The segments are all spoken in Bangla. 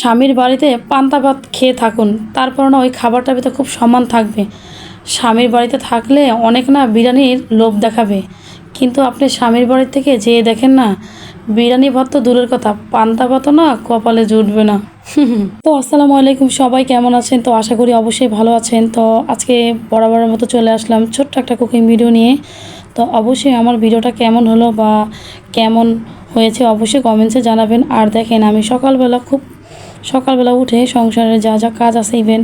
স্বামীর বাড়িতে পান্তা ভাত খেয়ে থাকুন, তারপর না ওই খাবারটার ভিতরে খুব সম্মান থাকবে। স্বামীর বাড়িতে থাকলে অনেক না বিরিয়ানির লোভ দেখাবে। কিন্তু আপনি স্বামীর বাড়ি থেকে যেয়ে দেখেন না, বিরিয়ানি ভাত তো দূরের কথা, পান্তা ভাতও না কপালে জুটবে না। তো আসসালামু আলাইকুম সবাই, কেমন আছেন? তো আশা করি অবশ্যই ভালো আছেন। তো আজকে বরাবরের মতো চলে আসলাম ছোট্ট একটা কুকিং ভিডিও নিয়ে। তো অবশ্যই আমার ভিডিওটা কেমন হলো বা কেমন হয়েছে অবশ্যই কমেন্টসে জানাবেন। আর দেখেন আমি সকালবেলা খুব সকালবেলা উঠে সংসারে যা যা কাজ আছে ইভেন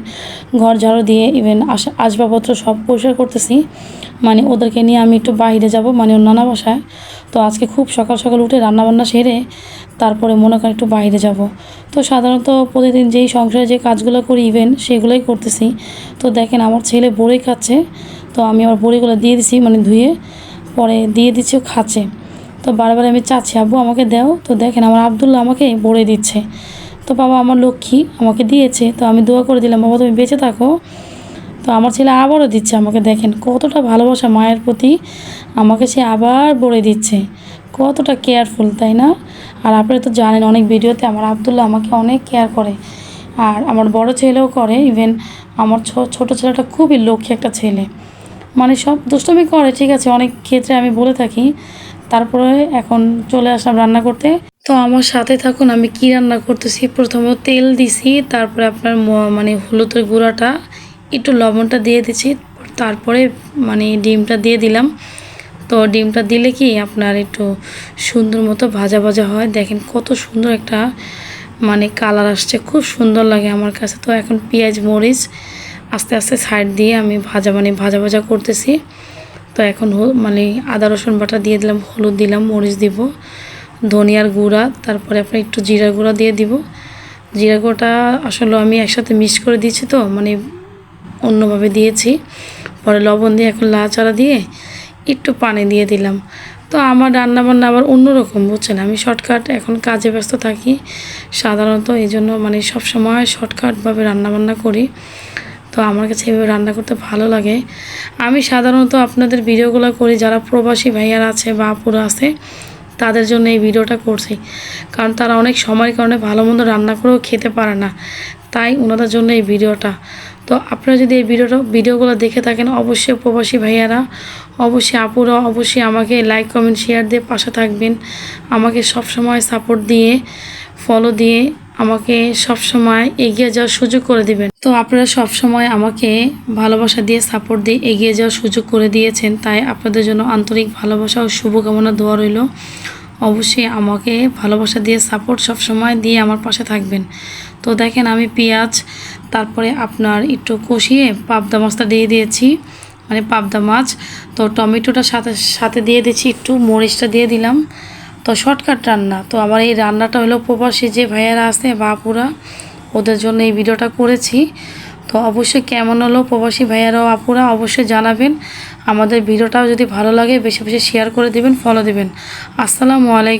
ঘর ঝাড়ু দিয়ে ইভেন আসবাবপত্র সব পরিষ্কার করতেছি। মানে ওদেরকে নিয়ে আমি একটু বাইরে যাব মানে ওর নানা বাসায়। তো আজকে খুব সকাল সকাল উঠে রান্নাবান্না সেরে তারপরে মনে করেন একটু বাইরে যাব। তো সাধারণত প্রতিদিন যেই সংসারে যে কাজগুলো করি ইভেন সেগুলোই করতেছি। তো দেখেন আমার ছেলে বড়ি খাচ্ছে, তো আমি আমার বড়িগুলো দিয়ে দিছি মানে ধুয়ে, পরে দিয়ে দিচ্ছি খাচ্ছে। তো বারবার আমি চাচ্ছি, আব্বু আমাকে দাও। তো দেখেন আমার আবদুল্লাহ আমাকে বড়ে দিচ্ছে। তো বাবা আমার লক্ষ্মী আমাকে দিয়েছে, তো আমি দোয়া করে দিলাম, বাবা, তুমি বেঁচে থাকো। তো আমার ছেলে আবারও দিচ্ছে আমাকে, দেখেন কতটা ভালোবাসা মায়ের প্রতি, আমাকে সে আবার বলে দিচ্ছে, কতটা কেয়ারফুল তাই না? আর আপনারা তো জানেন, অনেক ভিডিওতে আমার আবদুল্লাহ আমাকে অনেক কেয়ার করে, আর আমার বড় ছেলেও করে ইভেন আমার ছোট ছেলেটা খুবই লক্ষ্মী একটা ছেলে। মানে সব দুষ্টমি করে, ঠিক আছে, অনেক ক্ষেত্রে আমি বলে থাকি, তারপরে এখন চলে আসলাম রান্না করতে। তো আমার সাথে থাকুন, আমি কি রান্না করতেছি? প্রথমত তেল দিছি, তারপরে আপনার মানে হলুদের গুঁড়াটা, একটু লবণটা দিয়ে দিছি, তারপরে মানে ডিমটা দিয়ে দিলাম। তো ডিমটা দিলে কি আপনার একটু সুন্দর মতো ভাজা ভাজা হয়। দেখেন কত সুন্দর একটা মানে কালার আসছে, খুব সুন্দর লাগে আমার কাছে। তো এখন পেঁয়াজ, মরিচ আস্তে আস্তে সাইড দিয়ে আমি ভাজা মানে ভাজা ভাজা করতেছি। তো এখন মানে আদা রসুন বাটা দিয়ে দিলাম, হলুদ দিলাম, মরিচ দিব। ধনিয়ার গুঁড়া, তারপরে আপনার একটু জিরা গুঁড়া দিয়ে দিব। জিরা গুঁড়োটা আসলে আমি একসাথে মিক্স করে দিয়েছি তো মানে অন্যভাবে দিয়েছি। পরে লবণ দিয়ে এখন লাচাড়া দিয়ে একটু পানি দিয়ে দিলাম। তো আমার রান্না বান্না আবার অন্যরকম, বুঝছেন? আমি শর্টকাট, এখন কাজে ব্যস্ত থাকি সাধারণত, এই জন্য মানে সবসময় শর্টকাটভাবে রান্নাবান্না করি। তো আমার কাছে এভাবে রান্না করতে ভালো লাগে। আমি সাধারণত আপনাদের ভিডিওগুলো করি, যারা প্রবাসী ভাইয়ার আছে বা আপুরা আছে তাদের জন্য এই ভিডিওটা করছি। কারণ তারা অনেক সময়ের কারণে ভালো মন্দ রান্না করেও খেতে পারে না। তাই ওনাদের জন্য এই ভিডিওটা। তো আপনারা যদি এই ভিডিওটা ভিডিওগুলো দেখে থাকেন, অবশ্যই প্রবাসী ভাইয়ারা, অবশ্যই আপুরা, অবশ্যই আমাকে লাইক কমেন্ট শেয়ার দিয়ে পাশে থাকবেন। আমাকে সব সময় সাপোর্ট দিয়ে ফলো দিয়ে আমাকে সব সময় এগিয়ে যাওয়ার সুযোগ করে দিবেন। তো আপনারা সব সময় আমাকে ভালোবাসা দিয়ে সাপোর্ট দিয়ে এগিয়ে যাওয়ার সুযোগ করে দিয়েছেন। তাই আপনাদের জন্য আন্তরিক ভালোবাসা ও শুভকামনা, দোয়া রইল। অবশ্যই আমাকে ভালোবাসা দিয়ে সাপোর্ট সব সময় দিয়ে আমার পাশে থাকবেন। তো দেখেন আমি পেঁয়াজ, তারপরে আপনার একটু কষিয়ে পাবদা মাছটা দিয়ে দিয়েছি। মানে পাবদা মাছ। তো টমেটোটা সাথে সাথে দিয়ে দিচ্ছি একটু মরিচটা দিয়ে দিলাম। তো শর্টকাট রান্না। তো আমার এই রান্নাটা হলো প্রবাসী যে ভাইয়ারা আছে, বাপুরা, ওদের জন্য এই ভিডিওটা করেছি। তো অবশ্যই কেমন হলো প্রবাসী ভাইয়ারাও আপুরা, অবশ্যই জানাবেন। আমাদের ভিডিওটাও যদি ভালো লাগে, বেশি বেশি শেয়ার করে দেবেন ফলো দেবেন। আসসালামু আলাইকুম।